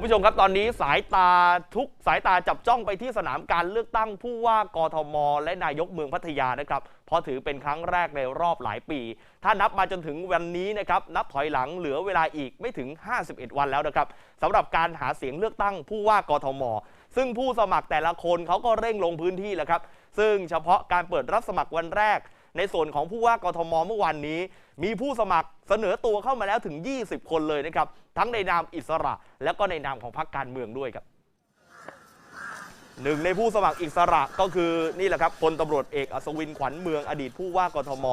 คุณผู้ชมครับตอนนี้สายตาทุกสายตาจับจ้องไปที่สนามการเลือกตั้งผู้ว่ากทม และนายกเมืองพัทยานะครับเพราะถือเป็นครั้งแรกในรอบหลายปี ถ้านับมาจนถึงวันนี้นะครับนับถอยหลังเหลือเวลาอีกไม่ถึง 51 วันแล้วนะครับสำหรับการหาเสียงเลือกตั้งผู้ว่ากทม ซึ่งผู้สมัครแต่ละคนเขาก็เร่งลงพื้นที่แล้วครับซึ่งเฉพาะการเปิดรับสมัครวันแรก ในส่วนของผู้ว่ากทมเมื่อวานนี้ มีผู้สมัครเสนอตัวเข้ามาแล้วถึง 20 คนเลยนะครับ ทั้งในนามอิสระ และก็ในนามของพรรคการเมืองด้วยครับหนึ่งในผู้สมัครอิสระก็คือนี่แหละครับพลตำรวจเอกอัศวินขวัญเมืองอดีตผู้ว่ากทม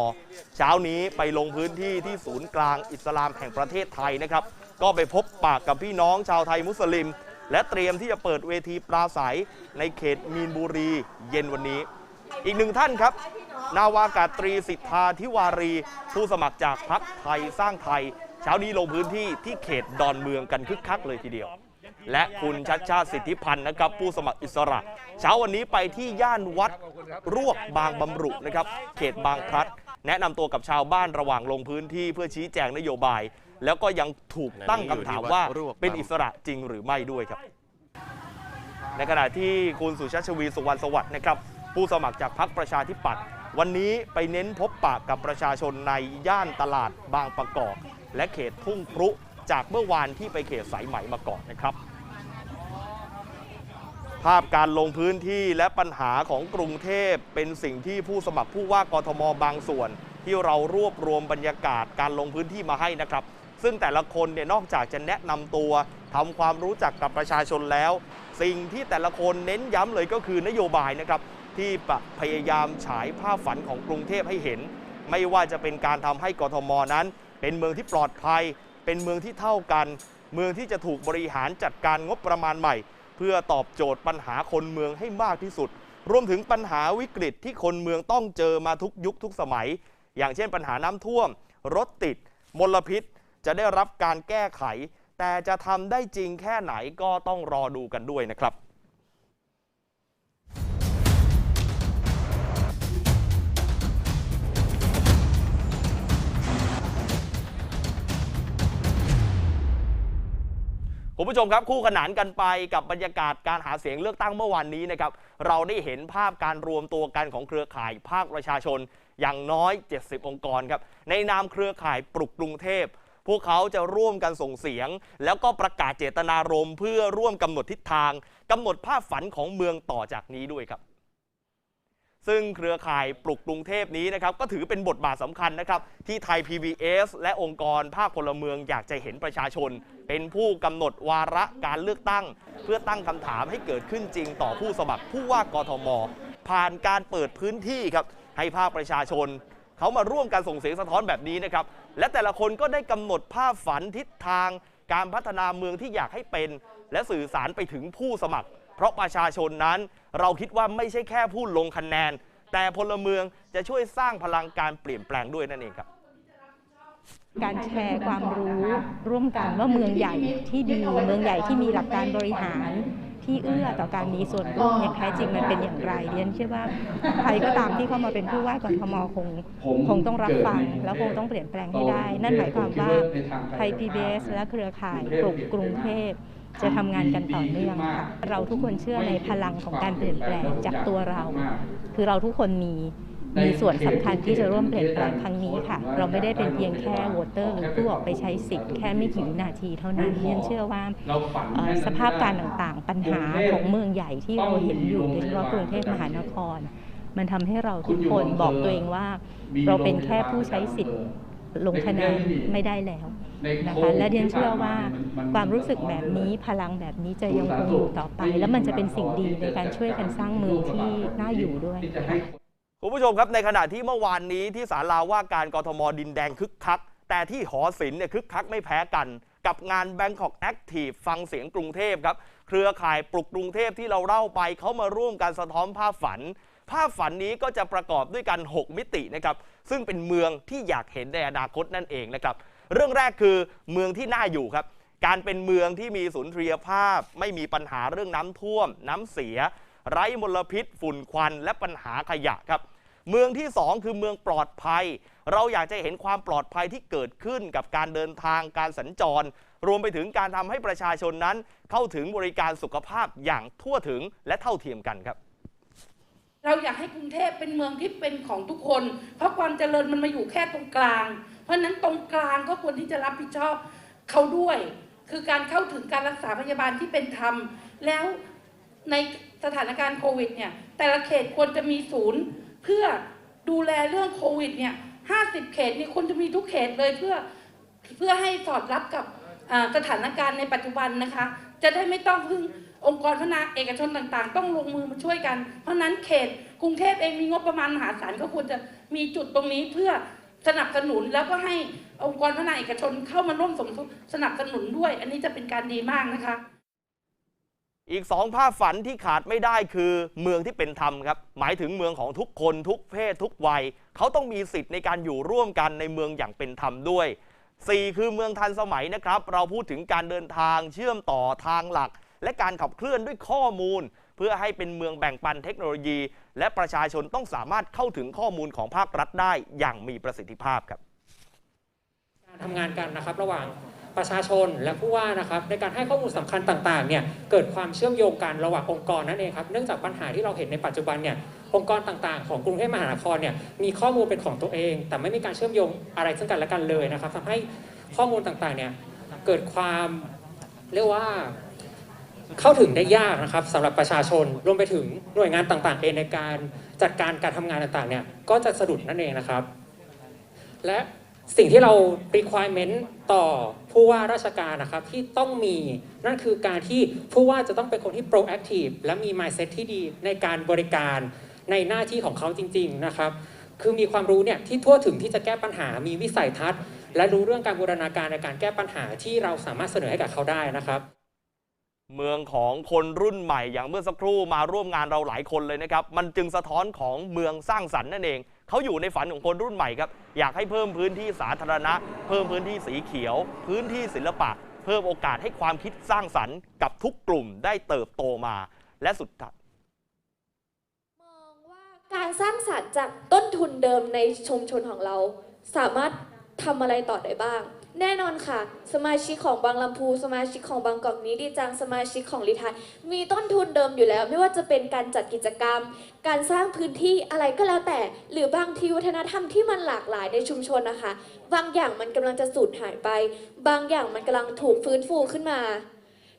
เช้านี้ไปลงพื้นที่ที่ศูนย์กลางอิสลามแห่งประเทศไทยนะครับ ก็ไปพบปากกับพี่น้องชาวไทยมุสลิม และเตรียมที่จะเปิดเวทีปราศัยในเขตมีนบุรีเย็นวันนี้ อีกหนึ่งท่านครับ นาวากาตรีสิทธาธิวารี ผู้สมัครจากพรรคไทยสร้างไทย เช้านี้ลงพื้นที่ที่เขตดอนเมืองกันคึกคักเลยทีเดียว และคุณชัดชาติสิทธิพันธ์นะครับ ผู้สมัครอิสระ เช้าวันนี้ไปที่ย่านวัดรวกบางบำรุนะครับ เขตบางพลัด แนะนำตัวกับชาวบ้านระหว่างลงพื้นที่เพื่อชี้แจงนโยบาย แล้วก็ยังถูกตั้งคำถามว่าเป็นอิสระจริงหรือไม่ด้วยครับ ในขณะที่คุณสุชาติชวีสุวรรณสวัสดิ์นะครับผู้สมัครจากพรรคประชาธิปัตย์ วันนี้ไปเน้นพบปะกับประชาชนในย่านตลาดบางประกอบ และเขตทุ่งครุจากเมื่อวานที่ไปเขตสายไหมมาก่อนนะครับ ภาพการลงพื้นที่และปัญหาของกรุงเทพเป็นสิ่งที่ผู้สมัครผู้ว่ากทมบางส่วน ที่เรารวบรวมบรรยากาศการลงพื้นที่มาให้นะครับ ซึ่งแต่ละคนเนี่ยนอกจากจะแนะนำตัวทำความรู้จักกับประชาชนแล้ว สิ่งที่แต่ละคนเน้นย้ำเลยก็คือนโยบายนะครับ ที่พยายามฉายภาพฝันของกรุงเทพให้เห็น ไม่ว่าจะเป็นการทำให้กทมนั้น เป็นเมืองที่ปลอดภัย เป็นเมืองที่เท่ากัน เมืองที่จะถูกบริหารจัดการงบประมาณใหม่ เพื่อตอบโจทย์ปัญหาคนเมืองให้มากที่สุด รวมถึงปัญหาวิกฤตที่คนเมืองต้องเจอมาทุกยุคทุกสมัย อย่างเช่นปัญหาน้ำท่วม รถติด มลพิษ จะได้รับการแก้ไข แต่จะทำได้จริงแค่ไหนก็ต้องรอดูกันด้วยนะครับ คุณผู้ชมครับคู่ขนานกันไปกับบรรยากาศการหาเสียงเลือกตั้งเมื่อวานนี้นะครับเราได้เห็นภาพการรวมตัวกันของเครือข่ายภาคประชาชน อย่างน้อย 70 องค์กรครับในนามเครือข่ายปลุกกรุงเทพพวกเขาจะร่วมกันส่งเสียง แล้วก็ประกาศเจตนารมณ์เพื่อร่วมกำหนดทิศทางกำหนดภาพฝันของเมืองต่อจากนี้ด้วยครับ ซึ่งเครือข่ายปลุกกรุงเทพนี้นะครับก็ถือเป็นบทบาทสำคัญนะครับที่ไทย PBS และองค์กรภาคพลเมืองอยากจะเห็นประชาชน เป็นผู้กำหนดวาระการเลือกตั้ง เพื่อตั้งคำถามให้เกิดขึ้นจริงต่อผู้สมัครผู้ว่ากทม ผ่านการเปิดพื้นที่ครับให้ภาคประชาชนเขามาร่วมกันส่งเสียงสะท้อนแบบนี้นะครับและแต่ละคนก็ได้กำหนดภาพฝันทิศทางการพัฒนาเมืองที่อยากให้เป็น และสื่อสารไปถึงผู้สมัคร เพราะประชาชนนั้น เราคิดว่าไม่ใช่แค่ผู้ลงคะแนน แต่พลเมืองจะช่วยสร้างพลังการเปลี่ยนแปลงด้วยนั่นเองครับการแชร์ความรู้ร่วมกันว่าเมืองใหญ่ที่ดีเมืองใหญ่ที่มีหลักการบริหารที่เอื้อต่อการมีส่วนร่วมอย่างแท้จริงมันเป็นอย่างไรเรียนเชื่อว่าใครก็ตามที่เข้ามาเป็นผู้ว่ากทมคงคงต้องรับฟัง แล้วคงต้องเปลี่ยนแปลงให้ได้ นั่นหมายความว่าไทย PBS และเครือข่ายปลุกกรุงเทพ จะทำงานกันต่อเนื่องค่ะเราทุกคนเชื่อในพลังของการเปลี่ยนแปลงจากตัวเรา คือเราทุกคนมีมีส่วนสำคัญที่จะร่วมเปลี่ยนแปลงครั้งนี้ค่ะ เราไม่ได้เป็นเพียงแค่วตเตอร์หรือผู้ออกไปใช้สิทธิ์แค่ไม่กี่วินาทีเท่านั้นเรียนเชื่อว่าสภาพการต่างๆ ปัญหาของเมืองใหญ่ที่เราเห็นอยู่โดยเฉพาะกรุงเทพมหานคร มันทำให้เราทุกคนบอกตัวเองว่า เราเป็นแค่ผู้ใช้สิทธิ์ ลงคะแนนไม่ได้แล้วนะคะและเรียนเชื่อว่าความรู้สึกแบบนี้พลังแบบนี้จะยังคงอยู่ต่อไป แล้วมันจะเป็นสิ่งดีในการช่วยกันสร้างเมืองที่น่าอยู่ด้วยคุณผู้ชมครับในขณะที่เมื่อวานนี้ที่ศาลาว่าการกทมดินแดงคึกคัก แต่ที่หอศิลป์เนี่ยคึกคักไม่แพ้กัน กับงาน Bangkok Active ฟังเสียงกรุงเทพครับ เครือข่ายปลุกกรุงเทพที่เราเล่าไปเขามาร่วมกันสะท้อนภาพฝัน ภาพฝันนี้ก็จะประกอบด้วยกัน 6 มิตินะครับซึ่งเป็นเมืองที่อยากเห็นในอนาคตนั่นเองนะครับเรื่องแรกคือเมืองที่น่าอยู่ครับการเป็นเมืองที่มีสุนทรียภาพ ไม่มีปัญหาเรื่องน้ำท่วม น้ำเสีย ไร้มลพิษ ฝุ่นควัน และปัญหาขยะครับ เมืองที่สองคือเมืองปลอดภัย เราอยากจะเห็นความปลอดภัยที่เกิดขึ้นกับการเดินทางการสัญจร รวมไปถึงการทำให้ประชาชนนั้น เข้าถึงบริการสุขภาพอย่างทั่วถึงและเท่าเทียมกันครับ เราอยากให้กรุงเทพเป็นเมืองที่เป็นของทุกคน เพราะความเจริญมันมาอยู่แค่ตรงกลาง เพราะนั้นตรงกลางก็ควรที่จะรับผิดชอบเขาด้วย คือการเข้าถึงการรักษาพยาบาลที่เป็นธรรม แล้วในสถานการณ์โควิดเนี่ยแต่ละเขตควรจะมีศูนย์ เพื่อดูแลเรื่องโควิดเนี่ย50เขตเนี่ยควรจะมีทุกเขตเลยเพื่อเพื่อให้สอดรับกับสถานการณ์ในปัจจุบันนะคะ จะได้ไม่ต้องพึ่ง องค์กรพัฒนาเอกชนต่างๆ ต้องลงมือมาช่วยกัน เพราะนั้นเขตกรุงเทพเองมีงบประมาณมหาศาลก็ควรจะมีจุดตรงนี้เพื่อสนับสนุนแล้วก็ให้องค์กรพัฒนาเอกชนเข้ามาร่วมสมทบสนับสนุนด้วย อันนี้จะเป็นการดีมากนะคะ อีกสองภาพฝันที่ขาดไม่ได้คือเมืองที่เป็นธรรมครับ หมายถึงเมืองของทุกคนทุกเพศทุกวัย เขาต้องมีสิทธิ์ในการอยู่ร่วมกันในเมืองอย่างเป็นธรรมด้วย 4 คือเมืองทันสมัยนะครับ เราพูดถึงการเดินทางเชื่อมต่อทางหลัก และการขับเคลื่อนด้วยข้อมูล เพื่อให้เป็นเมืองแบ่งปันเทคโนโลยี และประชาชนต้องสามารถเข้าถึงข้อมูลของภาครัฐได้อย่างมีประสิทธิภาพครับ การทำงานกันนะครับระหว่างประชาชนและผู้ว่านะครับในการให้ข้อมูลสำคัญต่างๆเนี่ยเกิดความเชื่อมโยงกันระหว่างองค์กรนั่นเองครับเนื่องจากปัญหาที่เราเห็นในปัจจุบันเนี่ยองค์กรต่างๆ ของกรุงเทพมหานครเนี่ยมีข้อมูลเป็นของตัวเอง แต่ไม่มีการเชื่อมโยงอะไรซึ่งกันและกันเลยนะครับทำให้ข้อมูลต่างๆเนี่ยเกิดความเรียกว่า เข้าถึงได้ยากนะครับสำหรับประชาชนรวมไปถึงหน่วยงานต่างๆเองในการจัดการการทำงานต่างๆเนี่ยก็จะสะดุดนั่นเองนะครับ และสิ่งที่เรา requirement ต่อผู้ว่าราชการนะครับที่ต้องมีนั่นคือการที่ผู้ว่าจะต้องเป็นคนที่ proactive และมี mindset ที่ดีในการบริการในหน้าที่ของเขาจริง ๆนะครับ คือมีความรู้เนี่ยที่ทั่วถึงที่จะแก้ปัญหา มีวิสัยทัศน์ และรู้เรื่องการบูรณาการในการแก้ปัญหาที่เราสามารถเสนอให้กับเขาได้นะครับ เมืองของคนรุ่นใหม่อย่างเมื่อสักครู่มาร่วมงานเราหลายคนเลยนะครับ มันจึงสะท้อนของเมืองสร้างสรรค์นั่นเอง เขาอยู่ในฝันของคนรุ่นใหม่ครับ อยากให้เพิ่มพื้นที่สาธารณะ เพิ่มพื้นที่สีเขียว พื้นที่ศิลปะ เพิ่มโอกาสให้ความคิดสร้างสรรค์กับทุกกลุ่มได้เติบโตมา และสุดท้ายมองว่าการสร้างสรรค์จากต้นทุนเดิมในชุมชนของเรา สามารถทำอะไรต่อได้บ้าง แน่นอนค่ะ สมาชิกของบางลำพูสมาชิกของบางกอกนี้ดีจังสมาชิกของลิทานมีต้นทุนเดิมอยู่แล้ว ไม่ว่าจะเป็นการจัดกิจกรรม การสร้างพื้นที่อะไรก็แล้วแต่ หรือบางทีวัฒนธรรมที่มันหลากหลายในชุมชนนะคะ บางอย่างมันกำลังจะสูญหายไป บางอย่างมันกำลังถูกฟื้นฟูขึ้นมา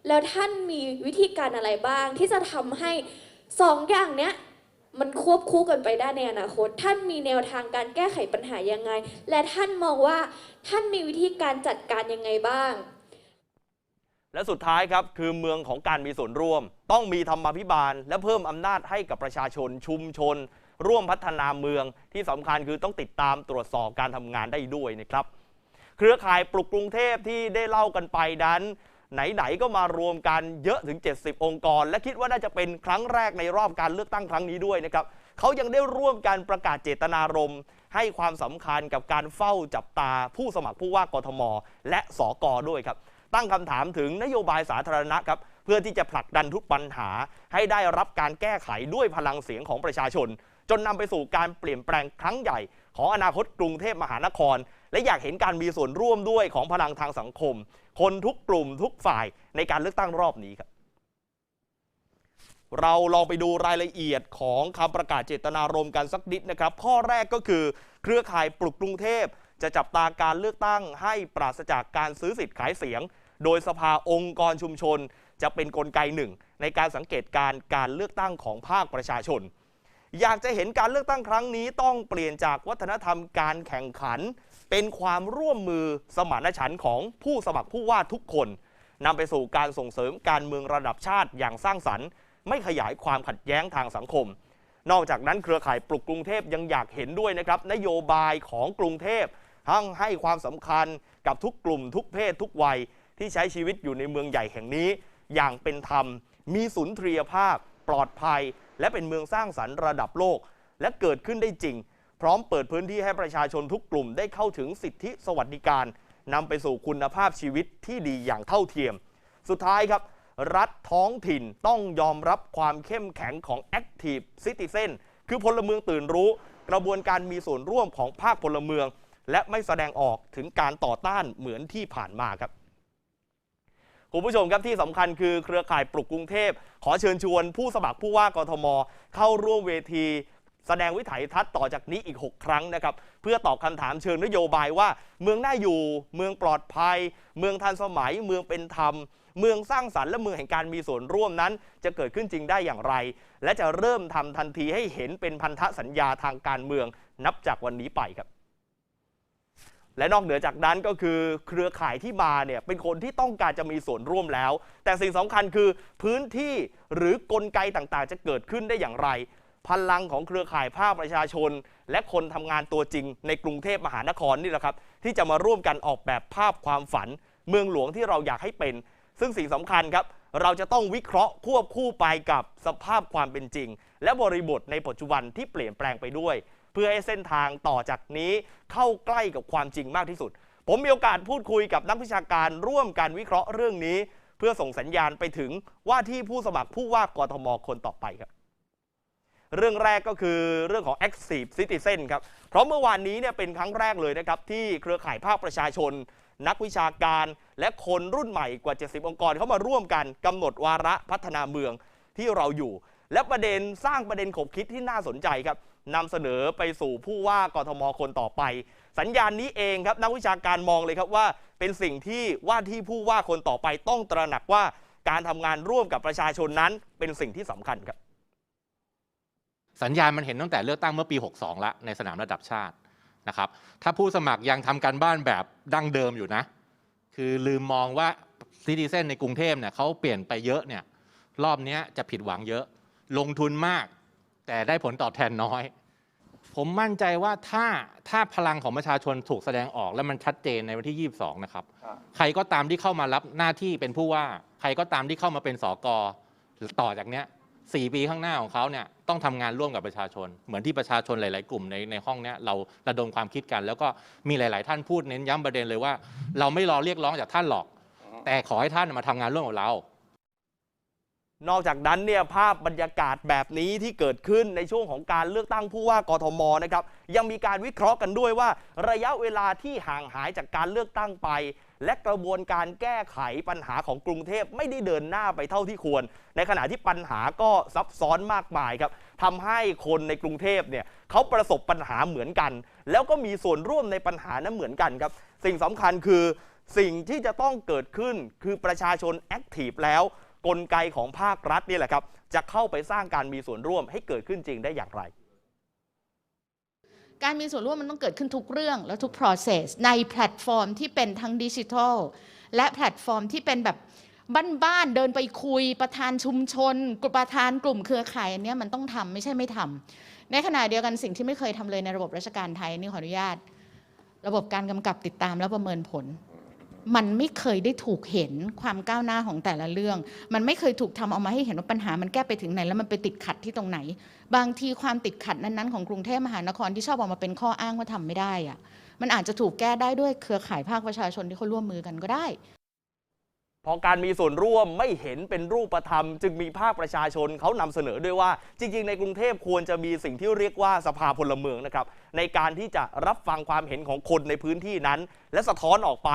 แล้วท่านมีวิธีการอะไรบ้างที่จะทำให้สองอย่างเนี้ย มันควบคู่กันไปได้ในอนาคต ท่านมีแนวทางการแก้ไขปัญหายังไง และท่านมองว่าท่านมีวิธีการจัดการยังไงบ้าง และสุดท้ายครับคือเมืองของการมีส่วนร่วม ต้องมีธรรมาภิบาล และเพิ่มอำนาจให้กับประชาชนชุมชน ร่วมพัฒนาเมืองที่สำคัญคือต้องติดตามตรวจสอบการทำงานได้ด้วยนะครับ เครือข่ายปลุกกรุงเทพที่ได้เล่ากันไปนั้น ไหนๆก็มารวมกันเยอะถึง 70 องค์กร และคิดว่าน่าจะเป็นครั้งแรกในรอบการเลือกตั้งครั้งนี้ด้วยนะครับเขายังได้ร่วมกันประกาศเจตนารมณ์ให้ความสำคัญกับการเฝ้าจับตาผู้สมัครผู้ว่ากทม และสกอด้วยครับ ตั้งคำถามถึงนโยบายสาธารณะครับเพื่อที่จะผลักดันทุกปัญหา ให้ได้รับการแก้ไขด้วยพลังเสียงของประชาชน จนนำไปสู่การเปลี่ยนแปลงครั้งใหญ่ ของอนาคตกรุงเทพมหานคร และอยากเห็นการมีส่วนร่วมด้วยของพลังทางสังคม คนทุกกลุ่มทุกฝ่ายในการเลือกตั้งรอบนี้ครับเราลองไปดูรายละเอียดของคำประกาศเจตนารมณ์กันสักนิดนะครับ ข้อแรกก็คือเครือข่ายปลุกกรุงเทพ จะจับตาการเลือกตั้งให้ปราศจากการซื้อสิทธิ์ขายเสียง โดยสภาองค์กรชุมชน จะเป็นนกลไกหนึ่ง ในการสังเกตการณ์การเลือกตั้งของภาคประชาชน อยากจะเห็นการเลือกตั้งครั้งนี้ต้องเปลี่ยนจากวัฒนธรรมการแข่งขัน เป็นความร่วมมือสมานฉันท์ของผู้สมัครผู้ว่าทุกคนนำไปสู่การส่งเสริมการเมืองระดับชาติอย่างสร้างสรรค์ ไม่ขยายความขัดแย้งทางสังคม นอกจากนั้นเครือข่ายปลุกกรุงเทพยังอยากเห็นด้วยนะครับนโยบายของกรุงเทพทั้งให้ความสำคัญกับทุกกลุ่มทุกเพศทุกวัย ที่ใช้ชีวิตอยู่ในเมืองใหญ่แห่งนี้ อย่างเป็นธรรม มีสุนทรียภาพ ปลอดภัย และเป็นเมืองสร้างสรรค์ระดับโลก และเกิดขึ้นได้จริง พร้อมเปิดพื้นที่ให้ประชาชนทุกกลุ่มได้เข้าถึงสิทธิสวัสดิการนำไปสู่คุณภาพชีวิตที่ดีอย่างเท่าเทียม สุดท้ายครับ รัฐท้องถิ่นต้องยอมรับความเข้มแข็งของ Active Citizen คือพลเมืองตื่นรู้ กระบวนการมีส่วนร่วมของภาคพลเมือง และไม่แสดงออกถึงการต่อต้านเหมือนที่ผ่านมาครับคุณผู้ชมครับที่สำคัญคือเครือข่ายปลุกกรุงเทพ ขอเชิญชวนผู้สมัครผู้ว่ากทม เข้าร่วมเวที แสดงวิถัยทัศน์ต่อจากนี้อีก 6 ครั้งนะครับ เพื่อตอบคำถามเชิงนโยบายว่า เมืองน่าอยู่ เมืองปลอดภัย เมืองทันสมัย เมืองเป็นธรรม เมืองสร้างสรรค์และเมืองแห่งการมีส่วนร่วมนั้น จะเกิดขึ้นจริงได้อย่างไร และจะเริ่มทำทันทีให้เห็นเป็นพันธสัญญาทางการเมืองนับจากวันนี้ไปครับและนอกเหนือจากนั้นก็คือเครือข่ายที่มาเนี่ยเป็นคนที่ต้องการจะมีส่วนร่วมแล้ว แต่สิ่งสำคัญคือพื้นที่หรือกลไกต่างๆ จะเกิดขึ้นได้อย่างไร พลังของเครือข่ายภาคประชาชน และคนทำงานตัวจริง ในกรุงเทพมหานครนี่แหละครับ ที่จะมาร่วมกันออกแบบภาพความฝัน เมืองหลวงที่เราอยากให้เป็น ซึ่งสิ่งสำคัญครับ เราจะต้องวิเคราะห์ควบคู่ไปกับสภาพความเป็นจริง และบริบทในปัจจุบันที่เปลี่ยนแปลงไปด้วย เพื่อให้เส้นทางต่อจากนี้เข้าใกล้กับความจริงมากที่สุด ผมมีโอกาสพูดคุยกับนักวิชาการร่วมกันวิเคราะห์เรื่องนี้ เพื่อส่งสัญญาณไปถึงว่าที่ผู้สมัครผู้ว่ากทมคนต่อไปครับ เรื่องแรกก็คือเรื่องของ Active Citizen ครับ เพราะเมื่อวานนี้เนี่ยเป็นครั้งแรกเลยนะครับที่เครือข่ายภาคประชาชน นักวิชาการ และคนรุ่นใหม่กว่า 70 องค์กรเข้ามาร่วมกันกำหนดวาระพัฒนาเมืองที่เราอยู่ และประเด็นสร้างประเด็นขบคิดที่น่าสนใจครับนำเสนอไปสู่ผู้ว่ากทมคนต่อไป สัญญาณนี้เองครับนักวิชาการมองเลยครับว่า เป็นสิ่งที่ว่าที่ผู้ว่าคนต่อไปต้องตระหนักว่า การทำงานร่วมกับประชาชนนั้นเป็นสิ่งที่สำคัญครับ สัญญาณมันเห็นตั้งแต่เลือกตั้งเมื่อปี 62ล้วในสนามระดับชาตินะครับถ้าผู้สมัครยังทำการบ้านแบบดั้งเดิมอยู่นะ คือลืมมองว่าซิติเซนในกรุงเทพเนี่ยเขาเปลี่ยนไปเยอะเนี่ยรอบนี้จะผิดหวังเยอะ ลงทุนมาก แต่ได้ผลตอบแทนน้อย ผมมั่นใจว่าถ้าถ้าพลังของประชาชนถูกแสดงออกและมันชัดเจนในวันที่ 22 นะครับ ใครก็ตามที่เข้ามารับหน้าที่เป็นผู้ว่า ใครก็ตามที่เข้ามาเป็นสอกอต่อจากเนี้ยสี่ปีข้างหน้าของเขาเนี่ย ต้องทำงานร่วมกับประชาชน เหมือนที่ประชาชนหลาย ๆ กลุ่มในในห้องเนี้ยเราระดมความคิดกัน แล้วก็มีหลาย ๆ ท่านพูดเน้นย้ำประเด็นเลยว่า เราไม่รอเรียกร้องจากท่านหรอก แต่ขอให้ท่านมาทำงานร่วมกับเรา นอกจากนั้นเนี่ยภาพบรรยากาศแบบนี้ที่เกิดขึ้นในช่วงของการเลือกตั้งผู้ว่ากทมนะครับยังมีการวิเคราะห์กันด้วยว่า ระยะเวลาที่ห่างหายจากการเลือกตั้งไป และกระบวนการแก้ไขปัญหาของกรุงเทพไม่ได้เดินหน้าไปเท่าที่ควร ในขณะที่ปัญหาก็ซับซ้อนมากมายครับทำให้คนในกรุงเทพเนี่ยเขาประสบปัญหาเหมือนกัน แล้วก็มีส่วนร่วมในปัญหานั้นเหมือนกันครับ สิ่งสำคัญคือสิ่งที่จะต้องเกิดขึ้นคือประชาชนแอคทีฟแล้วกลไกของภาครัฐนี่แหละครับจะเข้าไปสร้างการมีส่วนร่วมให้เกิดขึ้นจริงได้อย่างไร การมีส่วนร่วมมันต้องเกิดขึ้นทุกเรื่องและทุก process ในแพลตฟอร์มที่เป็นทั้งดิจิทัลและแพลตฟอร์มที่เป็นแบบบ้านๆเดินไปคุยประธานชุมชนกลุ่มประธานกลุ่มเครือข่ายอันนี้มันต้องทำไม่ใช่ไม่ทำในขณะเดียวกันสิ่งที่ไม่เคยทำเลยในระบบราชการไทยนี่ขออนุญาต ระบบการกำกับติดตามและประเมินผล มันไม่เคยได้ถูกเห็นความก้าวหน้าของแต่ละเรื่อง มันไม่เคยถูกทำเอามาให้เห็นว่าปัญหามันแก้ไปถึงไหน แล้วมันไปติดขัดที่ตรงไหน บางทีความติดขัดนั้นๆของกรุงเทพมหานครที่ชอบออกมาเป็นข้ออ้างว่าทำไม่ได้อะมันอาจจะถูกแก้ได้ด้วยเครือข่ายภาคประชาชนที่เขาร่วมมือกันก็ได้พอการมีส่วนร่วมไม่เห็นเป็นรูปธรรม จึงมีภาคประชาชนเขานำเสนอด้วยว่า จริง ๆ ในกรุงเทพควรจะมีสิ่งที่เรียกว่าสภาพลเมืองนะครับในการที่จะรับฟังความเห็นของคนในพื้นที่นั้น และสะท้อนออกไป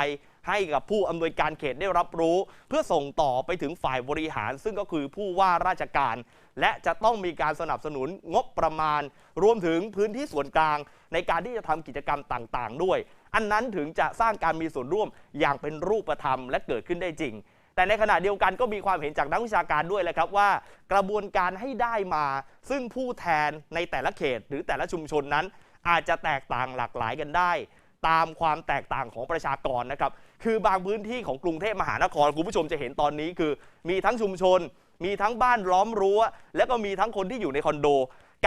ให้กับผู้อำนวยการเขตได้รับรู้ เพื่อส่งต่อไปถึงฝ่ายบริหาร ซึ่งก็คือผู้ว่าราชการ และจะต้องมีการสนับสนุนงบประมาณ รวมถึงพื้นที่ส่วนกลาง ในการที่จะทำกิจกรรมต่างๆ ด้วย อันนั้นถึงจะสร้างการมีส่วนร่วมอย่างเป็นรูปธรรมและเกิดขึ้นได้จริงแต่ในขณะเดียวกันก็มีความเห็นจากนักวิชาการด้วยแหละครับว่า กระบวนการให้ได้มา ซึ่งผู้แทนในแต่ละเขต หรือแต่ละชุมชนนั้น อาจจะแตกต่างหลากหลายกันได้ ตามความแตกต่างของประชากรนะครับ คือบางพื้นที่ของกรุงเทพมหานครคุณผู้ชมจะเห็นตอนนี้คือ มีทั้งชุมชน มีทั้งบ้านล้อมรั้ว และก็มีทั้งคนที่อยู่ในคอนโด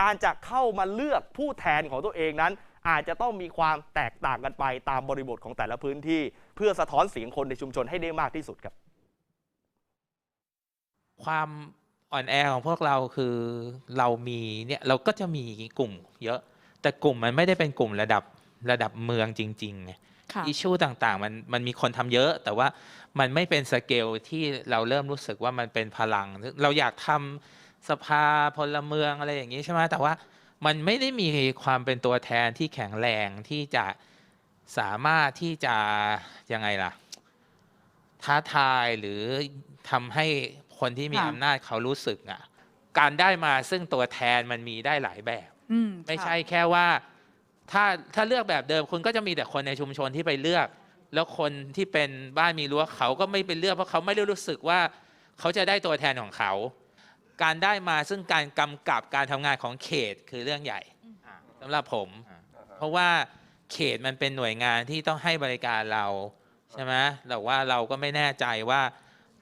การจะเข้ามาเลือกผู้แทนของตัวเองนั้น อาจจะต้องมีความแตกต่างกันไปตามบริบทของแต่ละพื้นที่ เพื่อสะท้อนเสียงคนในชุมชนให้ได้มากที่สุดครับ ความอ่อนแอของพวกเราคือเรามีเนี่ยเราก็จะมีกลุ่มเยอะ แต่กลุ่มมันไม่ได้เป็นกลุ่มระดับระดับเมืองจริงๆไง ค่ะ อิชูต่างๆ มันมันมีคนทำเยอะ แต่ว่ามันไม่เป็นสเกลที่เราเริ่มรู้สึกว่ามันเป็นพลัง เราอยากทำสภาพลเมืองอะไรอย่างนี้ใช่ไหมแต่ว่ามันไม่ได้มีความเป็นตัวแทนที่แข็งแรงที่จะสามารถที่จะยังไงล่ะ ท้าทายหรือทำให้คนที่มีค่ะ อำนาจเขารู้สึกอะ การได้มาซึ่งตัวแทนมันมีได้หลายแบบ อืมไม่ค่ะ ใช่แค่ว่า ถ้าถ้าเลือกแบบเดิมคุณก็จะมีแต่คนในชุมชนที่ไปเลือก แล้วคนที่เป็นบ้านมีรั้วเขาก็ไม่ไปเลือกเพราะเขาไม่ได้รู้สึกว่าเขาจะได้ตัวแทนของเขา การได้มาซึ่งการกำกับการทำงานของเขตคือเรื่องใหญ่สำหรับผม เพราะว่าเขตมันเป็นหน่วยงานที่ต้องให้บริการเราใช่ไหมแต่ว่าเราก็ไม่แน่ใจว่า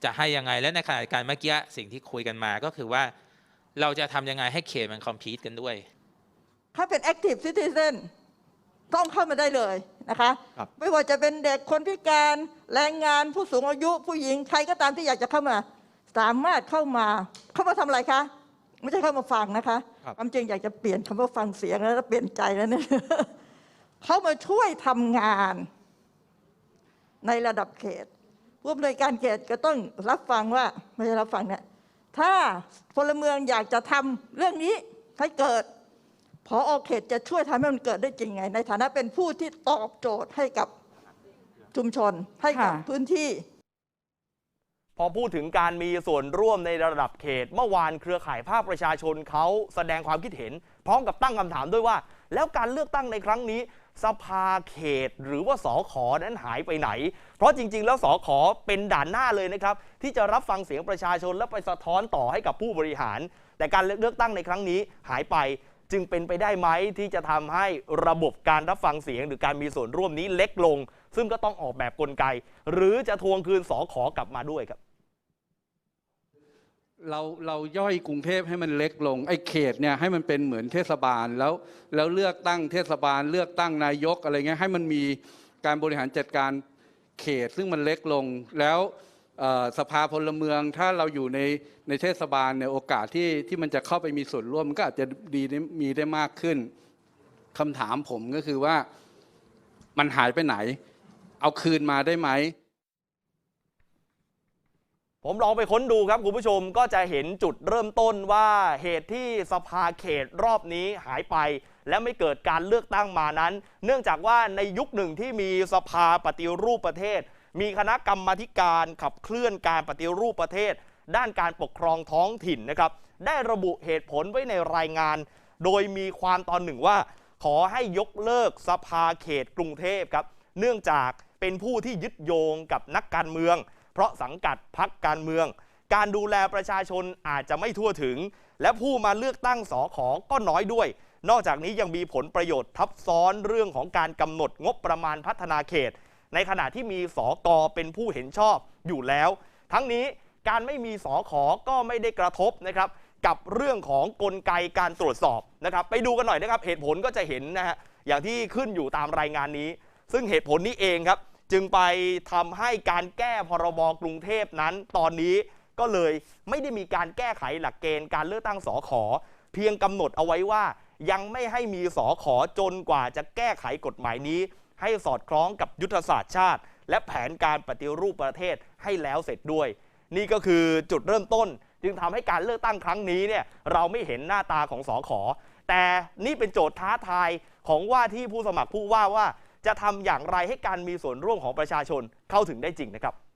จะให้ยังไงและในขณะเดียวกันเมื่อกี้สิ่งที่คุยกันมาก็คือว่า เราจะทำยังไงให้เขตมันคอมพีตกันด้วย ถ้าเป็น active citizen ต้องเข้ามาได้เลยนะคะครับ ไม่ว่าจะเป็นเด็กคนพิการแรงงานผู้สูงอายุผู้หญิงใครก็ตามที่อยากจะเข้ามา สามารถเข้ามาเข้ามาทำอะไรคะ ไม่ใช่เข้ามาฟังนะคะครับ ความจริงอยากจะเปลี่ยนคำว่าฟังเสียงแล้วเปลี่ยนใจแล้วเนี่ย เข้ามาช่วยทำงาน ในระดับเขตผู้อำนวยการเขตก็ต้องรับฟังว่าไม่ใช่รับฟังเนี่ยถ้าพลเมืองอยากจะทำเรื่องนี้ให้เกิด พอเขตจะช่วยทำให้มันเกิดได้จริงไง ในฐานะเป็นผู้ที่ตอบโจทย์ให้กับชุมชนให้กับค่ะ พื้นที่ พอพูดถึงการมีส่วนร่วมในระดับเขต เมื่อวานเครือข่ายภาคประชาชนเขาแสดงความคิดเห็น พร้อมกับตั้งคำถามด้วยว่า แล้วการเลือกตั้งในครั้งนี้ สภาเขตหรือว่าสอขอนั้นหายไปไหน เพราะจริง ๆ แล้วสอขอเป็นด่านหน้าเลยนะครับ ที่จะรับฟังเสียงประชาชนและไปสะท้อนต่อให้กับผู้บริหาร แต่การเลือกตั้งในครั้งนี้หายไป จึงเป็นไปได้ไหมที่จะทำให้ระบบการรับฟังเสียง หรือการมีส่วนร่วมนี้เล็กลง ซึ่งก็ต้องออกแบบกลไก หรือจะทวงคืนสอขอกลับมาด้วยครับ เราเราย่อยกรุงเทพให้มันเล็กลงไอ้เขตเนี่ยให้มันเป็นเหมือนเทศบาลแล้ว แล้วเลือกตั้งเทศบาล เลือกตั้งนายกอะไรเงี้ยให้มันมีการบริหารจัดการเขตซึ่งมันเล็กลงแล้ว สภาพลเมือง ถ้าเราอยู่ในในเทศบาลเนี่ยโอกาสที่ที่มันจะเข้าไปมีส่วนร่วมมันก็อาจจะดีได้มีได้มากขึ้นคำถามผมก็คือว่ามันหายไปไหน เอาคืนมาได้ไหมผมลองไปค้นดูครับคุณผู้ชมก็จะเห็นจุดเริ่มต้นว่าเหตุที่สภาเขตรอบนี้หายไป และไม่เกิดการเลือกตั้งมานั้น เนื่องจากว่าในยุคหนึ่งที่มีสภาปฏิรูปประเทศ มีคณะกรรมาธิการขับเคลื่อนการปฏิรูปประเทศ ด้านการปกครองท้องถิ่นนะครับ ได้ระบุเหตุผลไว้ในรายงาน โดยมีความตอนหนึ่งว่า ขอให้ยกเลิกสภาเขตกรุงเทพครับ เนื่องจากเป็นผู้ที่ยึดโยงกับนักการเมือง เพราะสังกัดพักการเมือง การดูแลประชาชนอาจจะไม่ทั่วถึง และผู้มาเลือกตั้งสอขอก็น้อยด้วย นอกจากนี้ยังมีผลประโยชน์ทับซ้อนเรื่องของการกำหนดงบประมาณพัฒนาเขต ในขณะที่มีสอกอเป็นผู้เห็นชอบอยู่แล้ว ทั้งนี้การไม่มีสอขอก็ไม่ได้กระทบนะครับกับเรื่องของกลไกการตรวจสอบนะครับ ไปดูกันหน่อยนะครับ เหตุผลก็จะเห็นนะฮะอย่างที่ขึ้นอยู่ตามรายงานนี้ ซึ่งเหตุผลนี้เองครับ จึงไปทำให้การแก้พรบกรุงเทพนั้น ตอนนี้ก็เลยไม่ได้มีการแก้ไขหลักเกณฑ์การเลือกตั้งสอขอ เพียงกำหนดเอาไว้ว่ายังไม่ให้มีสอขอจนกว่าจะแก้ไขกฎหมายนี้ ให้สอดคล้องกับยุทธศาสตร์ชาติ และแผนการปฏิรูปประเทศให้แล้วเสร็จด้วย นี่ก็คือจุดเริ่มต้น จึงทำให้การเลือกตั้งครั้งนี้เนี่ยเราไม่เห็นหน้าตาของสอขอแต่นี่เป็นโจทย์ท้าทายของว่าที่ผู้สมัครผู้ว่าว่าจะทำอย่างไรให้การมีส่วนร่วมของประชาชนเข้าถึงได้จริงนะครับ